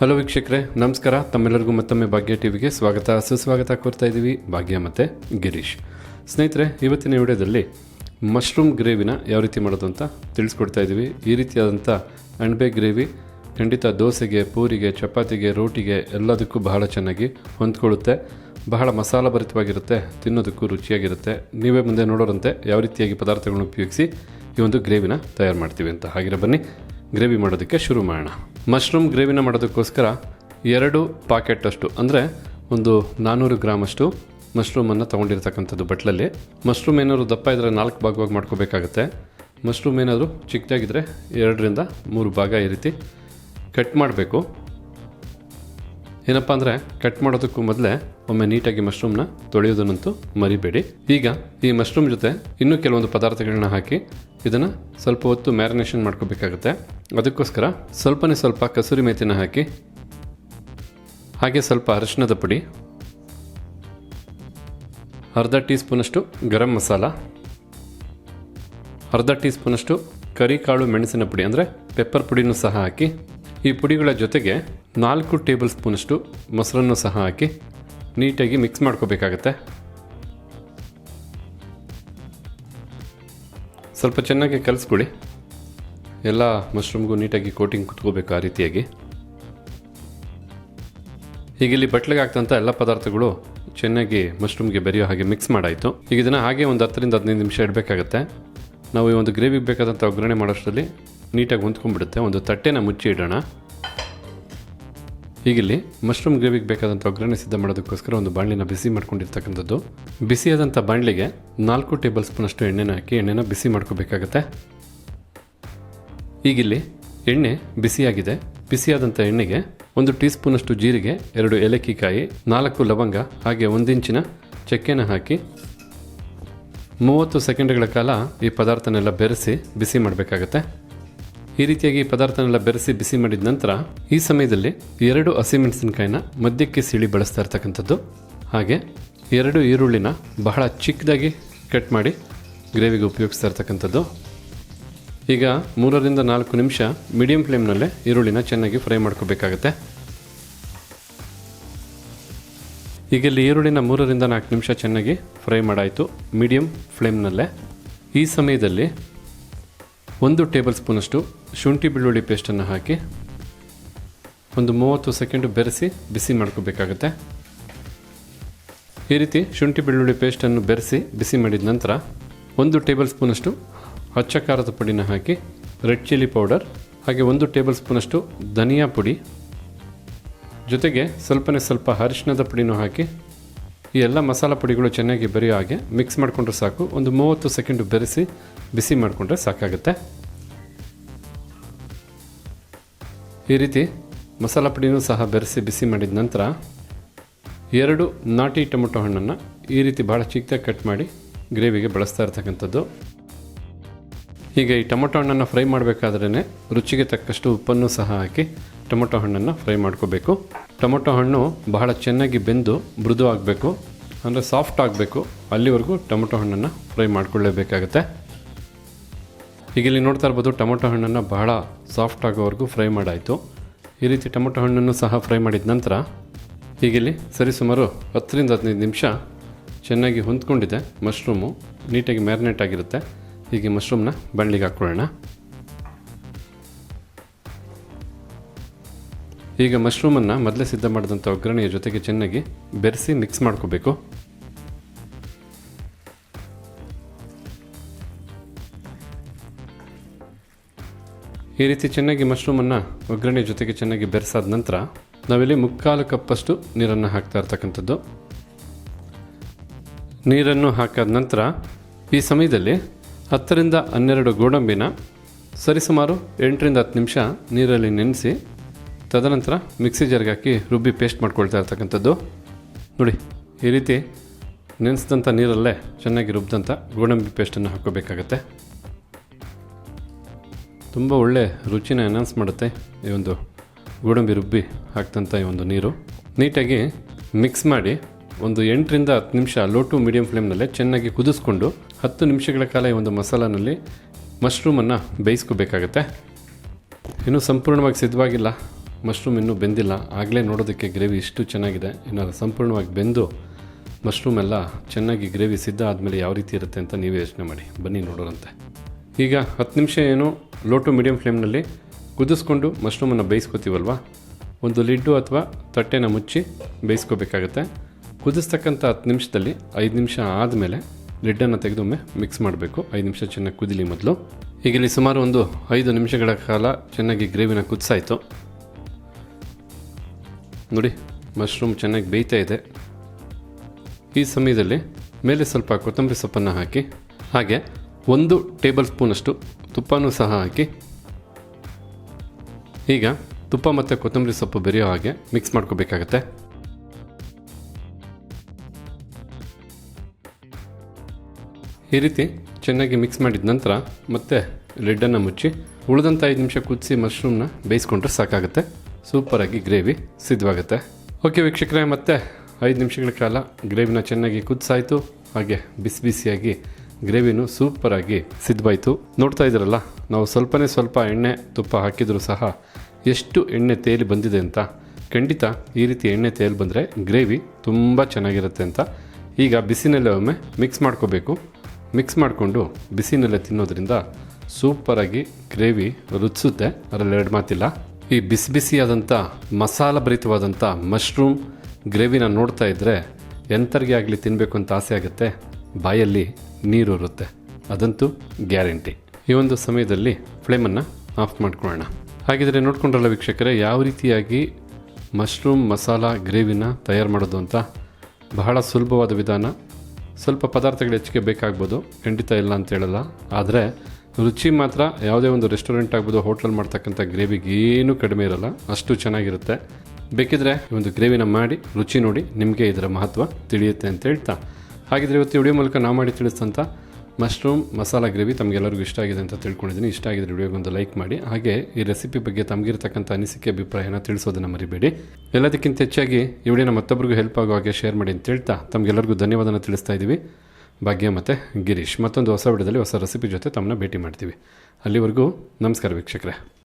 Hello ವೀಕ್ಷಕರೇ, ನಮಸ್ಕಾರ. ತಮ್ಮೆಲ್ಲರಿಗೂ ಮತ್ತೊಮ್ಮೆ ಭಾಗ್ಯ ಟಿವಿಗೆ ಸ್ವಾಗತ. ಸುಸ್ವಾಗತ ಕೋರ್ತಾ ಇದ್ದೀವಿ ಭಾಗ್ಯ ಮತ್ತು ಗಿರೀಶ್. ಸ್ನೇಹಿತರೆ, ಇವತ್ತಿನ ವಿಡಿಯೋದಲ್ಲಿ ಮಶ್ರೂಮ್ ಗ್ರೇವಿನ ಯಾವ ರೀತಿ ಮಾಡೋದು ಅಂತ ತಿಳಿಸ್ಕೊಡ್ತಾ ಇದ್ದೀವಿ. ಈ ರೀತಿಯಾದಂಥ ಅಣಬೆ ಗ್ರೇವಿ ಖಂಡಿತ ದೋಸೆಗೆ, ಪೂರಿಗೆ, ಚಪಾತಿಗೆ, ರೋಟಿಗೆ ಎಲ್ಲದಕ್ಕೂ ಬಹಳ ಚೆನ್ನಾಗಿ ಹೊಂದ್ಕೊಳ್ಳುತ್ತೆ. ಬಹಳ ಮಸಾಲ ಭರಿತವಾಗಿರುತ್ತೆ ತಿನ್ನೋದಕ್ಕೂ ರುಚಿಯಾಗಿರುತ್ತೆ. ನೀವೇ ಮುಂದೆ ನೋಡೋರಂತೆ ಯಾವ ರೀತಿಯಾಗಿ ಪದಾರ್ಥಗಳನ್ನು ಉಪಯೋಗಿಸಿ ಈ ಒಂದು ಗ್ರೇವಿನ ತಯಾರು ಮಾಡ್ತೀವಿ ಅಂತ. ಹಾಗಿರೋ ಬನ್ನಿ, ಗ್ರೇವಿ ಮಾಡೋದಕ್ಕೆ ಶುರು ಮಾಡೋಣ. ಮಶ್ರೂಮ್ ಗ್ರೇವಿನ ಮಾಡೋದಕ್ಕೋಸ್ಕರ ಎರಡು ಪಾಕೆಟಷ್ಟು, ಅಂದರೆ ಒಂದು ನಾನ್ನೂರು ಗ್ರಾಮಷ್ಟು ಮಶ್ರೂಮನ್ನು ತೊಗೊಂಡಿರ್ತಕ್ಕಂಥದ್ದು ಬಟ್ಲಲ್ಲಿ. ಮಶ್ರೂಮ್ ಏನಾದರೂ ದಪ್ಪ ಇದ್ದರೆ ನಾಲ್ಕು ಭಾಗವಾಗಿ ಮಾಡ್ಕೋಬೇಕಾಗತ್ತೆ. ಮಶ್ರೂಮ್ ಏನಾದರೂ ಚಿಕ್ಕದಾಗಿದ್ದರೆ ಎರಡರಿಂದ ಮೂರು ಭಾಗ ಈ ರೀತಿ ಕಟ್ ಮಾಡಬೇಕು. ಏನಪ್ಪ ಅಂದರೆ ಕಟ್ ಮಾಡೋದಕ್ಕೂ ಮೊದಲೇ ಒಮ್ಮೆ ನೀಟಾಗಿ ಮಶ್ರೂಮ್ನ ತೊಳೆಯೋದನ್ನಂತೂ ಮರಿಬೇಡಿ. ಈಗ ಈ ಮಶ್ರೂಮ್ ಜೊತೆ ಇನ್ನೂ ಕೆಲವೊಂದು ಪದಾರ್ಥಗಳನ್ನ ಹಾಕಿ ಇದನ್ನು ಸ್ವಲ್ಪ ಹೊತ್ತು ಮ್ಯಾರಿನೇಷನ್ ಮಾಡ್ಕೋಬೇಕಾಗುತ್ತೆ. ಅದಕ್ಕೋಸ್ಕರ ಸ್ವಲ್ಪನೇ ಸ್ವಲ್ಪ ಕಸೂರಿ ಮೇತಿನ ಹಾಕಿ, ಹಾಗೆ ಸ್ವಲ್ಪ ಅರಿಶಿಣದ ಪುಡಿ, ಅರ್ಧ ಟೀ ಸ್ಪೂನಷ್ಟು ಗರಂ ಮಸಾಲ, ಅರ್ಧ ಟೀ ಸ್ಪೂನಷ್ಟು ಕರಿಕಾಳು ಮೆಣಸಿನ ಪುಡಿ ಅಂದರೆ ಪೆಪ್ಪರ್ ಪುಡಿನೂ ಸಹ ಹಾಕಿ ಈ ಪುಡಿಗಳ ಜೊತೆಗೆ ನಾಲ್ಕು ಟೇಬಲ್ ಸ್ಪೂನಷ್ಟು ಮೊಸರನ್ನು ಸಹ ಹಾಕಿ ನೀಟಾಗಿ ಮಿಕ್ಸ್ ಮಾಡ್ಕೋಬೇಕಾಗತ್ತೆ. ಸ್ವಲ್ಪ ಚೆನ್ನಾಗಿ ಕಲಿಸ್ಕೊಳ್ಳಿ. ಎಲ್ಲ ಮಶ್ರೂಮ್ಗೂ ನೀಟಾಗಿ ಕೋಟಿಂಗ್ ಕುತ್ಕೋಬೇಕು ಆ ರೀತಿಯಾಗಿ. ಈಗ ಇಲ್ಲಿ ಬಟ್ಲಿಗೆ ಹಾಕ್ತಂಥ ಎಲ್ಲ ಪದಾರ್ಥಗಳು ಚೆನ್ನಾಗಿ ಮಶ್ರೂಮ್ಗೆ ಬೆರೆಯೋ ಹಾಗೆ ಮಿಕ್ಸ್ ಮಾಡಾಯಿತು. ಈಗ ಇದನ್ನು ಹಾಗೆ ಒಂದು ಹತ್ತರಿಂದ ಹದಿನೈದು ನಿಮಿಷ ಇಡಬೇಕಾಗತ್ತೆ. ನಾವು ಈ ಒಂದು ಗ್ರೇವಿಗೆ ಬೇಕಾದಂಥ ಒಗ್ಗರಣೆ ಮಾಡೋಷ್ಟರಲ್ಲಿ ನೀಟಾಗಿ ಹೊಂದ್ಕೊಂಡ್ಬಿಡುತ್ತೆ. ಒಂದು ತಟ್ಟೆನ ಮುಚ್ಚಿ ಇಡೋಣ. ಹೀಗಿಲ್ಲಿ ಮಶ್ರೂಮ್ ಗ್ರೇವಿಗೆ ಬೇಕಾದಂಥ ಒಗ್ಗರಣೆ ಸಿದ್ಧ ಮಾಡೋದಕ್ಕೋಸ್ಕರ ಒಂದು ಬಾಣಲಿನ ಬಿಸಿ ಮಾಡ್ಕೊಂಡಿರ್ತಕ್ಕಂಥದ್ದು. ಬಿಸಿಯಾದಂಥ ಬಾಣಲಿಗೆ ನಾಲ್ಕು ಟೇಬಲ್ ಸ್ಪೂನಷ್ಟು ಎಣ್ಣೆನ ಹಾಕಿ ಎಣ್ಣೆನ ಬಿಸಿ ಮಾಡ್ಕೋಬೇಕಾಗತ್ತೆ. ಈಗಿಲ್ಲಿ ಎಣ್ಣೆ ಬಿಸಿಯಾಗಿದೆ. ಬಿಸಿಯಾದಂಥ ಎಣ್ಣೆಗೆ ಒಂದು ಟೀ ಸ್ಪೂನಷ್ಟು ಜೀರಿಗೆ, ಎರಡು ಏಲಕ್ಕಿಕಾಯಿ, ನಾಲ್ಕು ಲವಂಗ, ಹಾಗೆ ಒಂದಿಂಚಿನ ಚಕ್ಕೆನ ಹಾಕಿ ಮೂವತ್ತು ಸೆಕೆಂಡ್ಗಳ ಕಾಲ ಈ ಪದಾರ್ಥನೆಲ್ಲ ಬೆರೆಸಿ ಬಿಸಿ ಮಾಡಬೇಕಾಗತ್ತೆ. ಈ ರೀತಿಯಾಗಿ ಪದಾರ್ಥನೆಲ್ಲ ಬೆರೆಸಿ ಬಿಸಿ ಮಾಡಿದ ನಂತರ ಈ ಸಮಯದಲ್ಲಿ ಎರಡು ಹಸಿಮೆಣಸಿನಕಾಯಿನ ಮಧ್ಯಕ್ಕೆ ಸಿಳಿ ಬಳಸ್ತಾ ಇರ್ತಕ್ಕಂಥದ್ದು. ಹಾಗೆ ಎರಡು ಈರುಳ್ಳಿನ ಬಹಳ ಚಿಕ್ಕದಾಗಿ ಕಟ್ ಮಾಡಿ ಗ್ರೇವಿಗೆ ಉಪಯೋಗಿಸ್ತಾ ಇರ್ತಕ್ಕಂಥದ್ದು. ಈಗ ಮೂರರಿಂದ ನಾಲ್ಕು ನಿಮಿಷ ಮೀಡಿಯಂ ಫ್ಲೇಮ್ನಲ್ಲೇ ಈರುಳ್ಳಿನ ಚೆನ್ನಾಗಿ ಫ್ರೈ ಮಾಡ್ಕೋಬೇಕಾಗತ್ತೆ. ಈಗ ಇಲ್ಲಿ ಈರುಳ್ಳಿನ ಮೂರರಿಂದ ನಾಲ್ಕು ನಿಮಿಷ ಚೆನ್ನಾಗಿ ಫ್ರೈ ಮಾಡಾಯಿತು ಮೀಡಿಯಂ ಫ್ಲೇಮ್ನಲ್ಲೇ. ಈ ಸಮಯದಲ್ಲಿ ಒಂದು ಟೇಬಲ್ ಸ್ಪೂನಷ್ಟು ಶುಂಠಿ ಬೆಳ್ಳುಳ್ಳಿ ಪೇಸ್ಟನ್ನು ಹಾಕಿ ಒಂದು ಮೂವತ್ತು ಸೆಕೆಂಡು ಬೆರೆಸಿ ಬಿಸಿ ಮಾಡ್ಕೋಬೇಕಾಗುತ್ತೆ. ಈ ರೀತಿ ಶುಂಠಿ ಬೆಳ್ಳುಳ್ಳಿ ಪೇಸ್ಟನ್ನು ಬೆರೆಸಿ ಬಿಸಿ ಮಾಡಿದ ನಂತರ ಒಂದು ಟೇಬಲ್ ಸ್ಪೂನಷ್ಟು ಅಚ್ಚ ಖಾರದ ಪುಡಿನ ಹಾಕಿ ರೆಡ್ ಚಿಲ್ಲಿ ಪೌಡರ್, ಹಾಗೆ ಒಂದು ಟೇಬಲ್ ಸ್ಪೂನಷ್ಟು ಧನಿಯಾ ಪುಡಿ ಜೊತೆಗೆ ಸ್ವಲ್ಪನೇ ಸ್ವಲ್ಪ ಅರಿಶಿಣದ ಪುಡಿನೂ ಹಾಕಿ ಈ ಎಲ್ಲ ಮಸಾಲ ಪುಡಿಗಳು ಚೆನ್ನಾಗಿ ಬೆರೆಯೋ ಹಾಗೆ ಮಿಕ್ಸ್ ಮಾಡಿಕೊಂಡ್ರೆ ಸಾಕು. ಒಂದು ಮೂವತ್ತು ಸೆಕೆಂಡು ಬೆರೆಸಿ ಬಿಸಿ ಮಾಡಿಕೊಂಡ್ರೆ ಸಾಕಾಗುತ್ತೆ. ಈ ರೀತಿ ಮಸಾಲ ಪುಡಿನೂ ಸಹ ಬೆರೆಸಿ ಬಿಸಿ ಮಾಡಿದ ನಂತರ ಎರಡು ನಾಟಿ ಟೊಮೊಟೊ ಹಣ್ಣನ್ನು ಈ ರೀತಿ ಭಾಳ ಚಿಕ್ಕದಾಗಿ ಕಟ್ ಮಾಡಿ ಗ್ರೇವಿಗೆ ಬಳಸ್ತಾ ಇರ್ತಕ್ಕಂಥದ್ದು. ಈಗ ಈ ಟೊಮೊಟೊ ಹಣ್ಣನ್ನು ಫ್ರೈ ಮಾಡಬೇಕಾದ್ರೇ ರುಚಿಗೆ ತಕ್ಕಷ್ಟು ಉಪ್ಪನ್ನು ಸಹ ಹಾಕಿ ಟೊಮೊಟೊ ಹಣ್ಣನ್ನು ಫ್ರೈ ಮಾಡ್ಕೋಬೇಕು. ಟೊಮೊಟೊ ಹಣ್ಣು ಬಹಳ ಚೆನ್ನಾಗಿ ಬೆಂದು ಮೃದು ಆಗಬೇಕು. ಅಂದರೆ ಸಾಫ್ಟ್ ಆಗಬೇಕು. ಅಲ್ಲಿವರೆಗೂ ಟೊಮೊಟೊ ಹಣ್ಣನ್ನು ಫ್ರೈ ಮಾಡ್ಕೊಳ್ಳೇಬೇಕಾಗತ್ತೆ. ಈಗ ಇಲ್ಲಿ ನೋಡ್ತಾ ಇರ್ಬೋದು ಟೊಮೊಟೊ ಹಣ್ಣನ್ನು ಬಹಳ ಸಾಫ್ಟ್ ಆಗೋವರೆಗೂ ಫ್ರೈ ಮಾಡಾಯಿತು. ಈ ರೀತಿ ಟೊಮೊಟೊ ಹಣ್ಣನ್ನು ಸಹ ಫ್ರೈ ಮಾಡಿದ ನಂತರ ಈಗಿಲ್ಲಿ ಸರಿಸುಮಾರು ಹತ್ತರಿಂದ ಹದಿನೈದು ನಿಮಿಷ ಚೆನ್ನಾಗಿ ಹೊಂದ್ಕೊಂಡಿದೆ ಮಶ್ರೂಮು. ನೀಟಾಗಿ ಮ್ಯಾರಿನೇಟ್ ಆಗಿರುತ್ತೆ. ಹೀಗೆ ಮಶ್ರೂಮ್ನ ಬಳ್ಳಿಗೆ ಹಾಕ್ಕೊಳ್ಳೋಣ. ಈಗ ಮಶ್ರೂಮನ್ನು ಮೊದಲೇ ಸಿದ್ಧ ಮಾಡಿದಂಥ ಒಗ್ಗರಣೆಯ ಜೊತೆಗೆ ಚೆನ್ನಾಗಿ ಬೆರೆಸಿ ಮಿಕ್ಸ್ ಮಾಡ್ಕೋಬೇಕು. ಈ ರೀತಿ ಚೆನ್ನಾಗಿ ಮಶ್ರೂಮನ್ನು ಒಗ್ಗರಣೆ ಜೊತೆಗೆ ಚೆನ್ನಾಗಿ ಬೆರೆಸಾದ ನಂತರ ನಾವಿಲ್ಲಿ ಮುಕ್ಕಾಲು ಕಪ್ಪಷ್ಟು ನೀರನ್ನು ಹಾಕ್ತಾ ಇರ್ತಕ್ಕಂಥದ್ದು. ನೀರನ್ನು ಹಾಕಾದ ನಂತರ ಈ ಸಮಯದಲ್ಲಿ ಹತ್ತರಿಂದ ಹನ್ನೆರಡು ಗೋಡಂಬಿನ ಸರಿಸುಮಾರು ಎಂಟರಿಂದ ಹತ್ತು ನಿಮಿಷ ನೀರಲ್ಲಿ ನೆನೆಸಿ ತದನಂತರ ಮಿಕ್ಸಿ ಜಾರ್ಗೆ ಹಾಕಿ ರುಬ್ಬಿ ಪೇಸ್ಟ್ ಮಾಡ್ಕೊಳ್ತಾ ಇರ್ತಕ್ಕಂಥದ್ದು. ನೋಡಿ, ಈ ರೀತಿ ನೆನೆಸಿದಂಥ ನೀರಲ್ಲೇ ಚೆನ್ನಾಗಿ ರುಬ್ಬಿದಂಥ ಗೋಡಂಬಿ ಪೇಸ್ಟನ್ನು ಹಾಕೋಬೇಕಾಗತ್ತೆ ತುಂಬ ಒಳ್ಳೆ ರುಚಿನ ಎನ್ಹಾನ್ಸ್ ಮಾಡುತ್ತೆ ಈ ಒಂದು ಗೋಡಂಬಿ ರುಬ್ಬಿ ಹಾಕ್ತಂಥ ಈ ಒಂದು ನೀರು. ನೀಟಾಗಿ ಮಿಕ್ಸ್ ಮಾಡಿ ಒಂದು ಎಂಟರಿಂದ ಹತ್ತು ನಿಮಿಷ ಲೋ ಟು ಮೀಡಿಯಂ ಫ್ಲೇಮ್ನಲ್ಲೇ ಚೆನ್ನಾಗಿ ಕುದಿಸ್ಕೊಂಡು ಹತ್ತು ನಿಮಿಷಗಳ ಕಾಲ ಈ ಒಂದು ಮಸಾಲಾನಲ್ಲಿ ಮಶ್ರೂಮನ್ನು ಬೇಯಿಸ್ಕೋಬೇಕಾಗತ್ತೆ. ಇನ್ನೂ ಸಂಪೂರ್ಣವಾಗಿ ಸಿದ್ಧವಾಗಿಲ್ಲ. ಮಶ್ರೂಮ್ ಇನ್ನೂ ಬೆಂದಿಲ್ಲ. ಆಗಲೇ ನೋಡೋದಕ್ಕೆ ಗ್ರೇವಿ ಇಷ್ಟು ಚೆನ್ನಾಗಿದೆ. ಇನ್ನು ಸಂಪೂರ್ಣವಾಗಿ ಬೆಂದು ಮಶ್ರೂಮ್ ಎಲ್ಲ ಚೆನ್ನಾಗಿ ಗ್ರೇವಿ ಸಿದ್ಧ ಆದಮೇಲೆ ಯಾವ ರೀತಿ ಇರುತ್ತೆ ಅಂತ ನೀವೇ ಯೋಚನೆ ಮಾಡಿ. ಬನ್ನಿ ನೋಡೋರಂತೆ. ಈಗ ಹತ್ತು ನಿಮಿಷ ಏನು ಲೋ ಟು ಮೀಡಿಯಮ್ ಫ್ಲೇಮ್ನಲ್ಲಿ ಕುದಿಸ್ಕೊಂಡು ಮಶ್ರೂಮನ್ನು ಬೇಯಿಸ್ಕೋತೀವಲ್ವ? ಒಂದು ಲಿಡ್ಡು ಅಥವಾ ತಟ್ಟೆನ ಮುಚ್ಚಿ ಬೇಯಿಸ್ಕೋಬೇಕಾಗತ್ತೆ. ಕುದಿಸ್ತಕ್ಕಂಥ ಹತ್ತು ನಿಮಿಷದಲ್ಲಿ ಐದು ನಿಮಿಷ ಆದಮೇಲೆ ಲಿಡ್ಡನ್ನು ತೆಗೆದೊಮ್ಮೆ ಮಿಕ್ಸ್ ಮಾಡಬೇಕು. ಐದು ನಿಮಿಷ ಚೆನ್ನಾಗಿ ಕುದಿಲಿ ಮೊದಲು. ಈಗ ಇಲ್ಲಿ ಸುಮಾರು ಒಂದು ಐದು ನಿಮಿಷಗಳ ಕಾಲ ಚೆನ್ನಾಗಿ ಗ್ರೇವಿನ ಕುದಿಸಾಯಿತು. ನೋಡಿ ಮಶ್ರೂಮ್ ಚೆನ್ನಾಗಿ ಬೇಯ್ತಾ ಇದೆ. ಈ ಸಮಯದಲ್ಲಿ ಮೇಲೆ ಸ್ವಲ್ಪ ಕೊತ್ತಂಬರಿ ಸೊಪ್ಪನ್ನು ಹಾಕಿ, ಹಾಗೆ ಒಂದು ಟೇಬಲ್ ಸ್ಪೂನಷ್ಟು ತುಪ್ಪನೂ ಸಹ ಹಾಕಿ, ಈಗ ತುಪ್ಪ ಮತ್ತು ಕೊತ್ತಂಬರಿ ಸೊಪ್ಪು ಬೆರೆಯೋ ಹಾಗೆ ಮಿಕ್ಸ್ ಮಾಡ್ಕೋಬೇಕಾಗತ್ತೆ. ಈ ರೀತಿ ಚೆನ್ನಾಗಿ ಮಿಕ್ಸ್ ಮಾಡಿದ ನಂತರ ಮತ್ತೆ ಲಿಡ್ಡನ್ನು ಮುಚ್ಚಿ ಉಳಿದಂಥ ಐದು ನಿಮಿಷ ಕುದಿಸಿ ಮಶ್ರೂಮ್ನ ಬೇಯಿಸ್ಕೊಂಡ್ರೆ ಸಾಕಾಗುತ್ತೆ. ಸೂಪರಾಗಿ ಗ್ರೇವಿ ಸಿದ್ಧವಾಗುತ್ತೆ. ಓಕೆ ವೀಕ್ಷಕರೇ, ಮತ್ತೆ ಐದು ನಿಮಿಷಗಳ ಕಾಲ ಗ್ರೇವಿನ ಚೆನ್ನಾಗಿ ಕುದಿಸಾಯಿತು. ಹಾಗೆ ಬಿಸಿ ಬಿಸಿಯಾಗಿ ಗ್ರೇವಿನೂ ಸೂಪರಾಗಿ ಸಿದ್ಧವಾಯಿತು. ನೋಡ್ತಾ ಇದ್ದೀರಲ್ಲ, ನಾವು ಸ್ವಲ್ಪನೇ ಸ್ವಲ್ಪ ಎಣ್ಣೆ ತುಪ್ಪ ಹಾಕಿದರೂ ಸಹ ಎಷ್ಟು ಎಣ್ಣೆ ತೇಲಿ ಬಂದಿದೆ ಅಂತ. ಖಂಡಿತ ಈ ರೀತಿ ಎಣ್ಣೆ ತೇಲಿ ಬಂದರೆ ಗ್ರೇವಿ ತುಂಬ ಚೆನ್ನಾಗಿರುತ್ತೆ ಅಂತ. ಈಗ ಬಿಸಿನಲ್ಲೇ ಒಮ್ಮೆ ಮಿಕ್ಸ್ ಮಾಡ್ಕೋಬೇಕು. ಮಿಕ್ಸ್ ಮಾಡಿಕೊಂಡು ಬಿಸಿನಲ್ಲೇ ತಿನ್ನೋದ್ರಿಂದ ಸೂಪರಾಗಿ ಗ್ರೇವಿ ರುಚಿಸುತ್ತೆ. ಅದರಲ್ಲಿ ಎರಡು ಮಾತಿಲ್ಲ. ಈ ಬಿಸಿ ಬಿಸಿಯಾದಂಥ ಭರಿತವಾದಂಥ ಮಶ್ರೂಮ್ ಗ್ರೇವಿನ ನೋಡ್ತಾ ಇದ್ದರೆ ಎಂಥರಿಗೆ ಆಗಲಿ ತಿನ್ನಬೇಕು ಅಂತ ಆಸೆ ಆಗುತ್ತೆ. ಬಾಯಲ್ಲಿ ನೀರು ಇರುತ್ತೆ. ಅದಂತೂ ಗ್ಯಾರಂಟಿ. ಈ ಒಂದು ಸಮಯದಲ್ಲಿ ಫ್ಲೇಮನ್ನು ಆಫ್ ಮಾಡ್ಕೊಳ್ಳೋಣ. ಹಾಗಿದ್ರೆ ನೋಡ್ಕೊಂಡ್ರಲ್ಲ ವೀಕ್ಷಕರೇ, ಯಾವ ರೀತಿಯಾಗಿ ಮಶ್ರೂಮ್ ಮಸಾಲ ಗ್ರೇವಿನ ತಯಾರು ಮಾಡೋದು ಅಂತ ಬಹಳ ಸುಲಭವಾದ ವಿಧಾನ. ಸ್ವಲ್ಪ ಪದಾರ್ಥಗಳು ಹೆಚ್ಚಿಗೆ ಬೇಕಾಗ್ಬೋದು. ಖಂಡಿತ ಇಲ್ಲ ಅಂತ ಹೇಳಲ್ಲ. ಆದರೆ ರುಚಿ ಮಾತ್ರ ಯಾವುದೇ ಒಂದು ರೆಸ್ಟೋರೆಂಟ್ ಆಗ್ಬೋದು, ಹೋಟೆಲ್ ಮಾಡ್ತಕ್ಕಂಥ ಗ್ರೇವಿಗೆ ಏನೂ ಕಡಿಮೆ ಇರಲ್ಲ, ಅಷ್ಟು ಚೆನ್ನಾಗಿರುತ್ತೆ. ಬೇಕಿದ್ರೆ ಈ ಒಂದು ಗ್ರೇವಿನ ಮಾಡಿ, ರುಚಿ ನೋಡಿ, ನಿಮಗೆ ಇದರ ಮಹತ್ವ ತಿಳಿಯುತ್ತೆ ಅಂತ ಹೇಳ್ತಾ. ಹಾಗಿದ್ರೆ ಇವತ್ತು ವಿಡಿಯೋ ಮೂಲಕ ನಾವು ಮಾಡಿ ತಿಳಿಸ್ತಂಥ ಮಶ್ರೂಮ್ ಮಸಾಲ ಗ್ರೇವಿ ತಮಗೆಲ್ಲರಿಗೂ ಇಷ್ಟ ಆಗಿದೆ ಅಂತ ತಿಳ್ಕೊಂಡಿದ್ದೀನಿ. ಇಷ್ಟ ಆಗಿದ್ರೆ ವಿಡಿಯೋಗೊಂದು ಲೈಕ್ ಮಾಡಿ. ಹಾಗೆ ಈ ರೆಸಿಪಿ ಬಗ್ಗೆ ತಮಗಿರ್ತಕ್ಕಂಥ ಅನಿಸಿಕೆ, ಅಭಿಪ್ರಾಯನ ತಿಳಿಸೋದನ್ನು ಮರಿಬೇಡಿ. ಎಲ್ಲದಕ್ಕಿಂತ ಹೆಚ್ಚಾಗಿ ಈ ವಿಡಿಯೋನ ಮತ್ತೊಬ್ಬರಿಗೂ ಹೆಲ್ಪ್ ಆಗೋ ಹಾಗೆ ಶೇರ್ ಮಾಡಿ ಅಂತ ಹೇಳ್ತಾ. ತಮಗೆಲ್ಲರಿಗೂ ಧನ್ಯವಾದನ ತಿಳಿಸ್ತಾ ಇದ್ದೀವಿ. ಭಾಗ್ಯ ಮತ್ತು ಗಿರೀಶ್. ಮತ್ತೊಂದು ಹೊಸ ವಿಡದಲ್ಲಿ ಹೊಸ ರೆಸಿಪಿ ಜೊತೆ ತಮ್ಮನ್ನ ಭೇಟಿ ಮಾಡ್ತೀವಿ. ಅಲ್ಲಿವರೆಗೂ ನಮಸ್ಕಾರ ವೀಕ್ಷಕರೇ.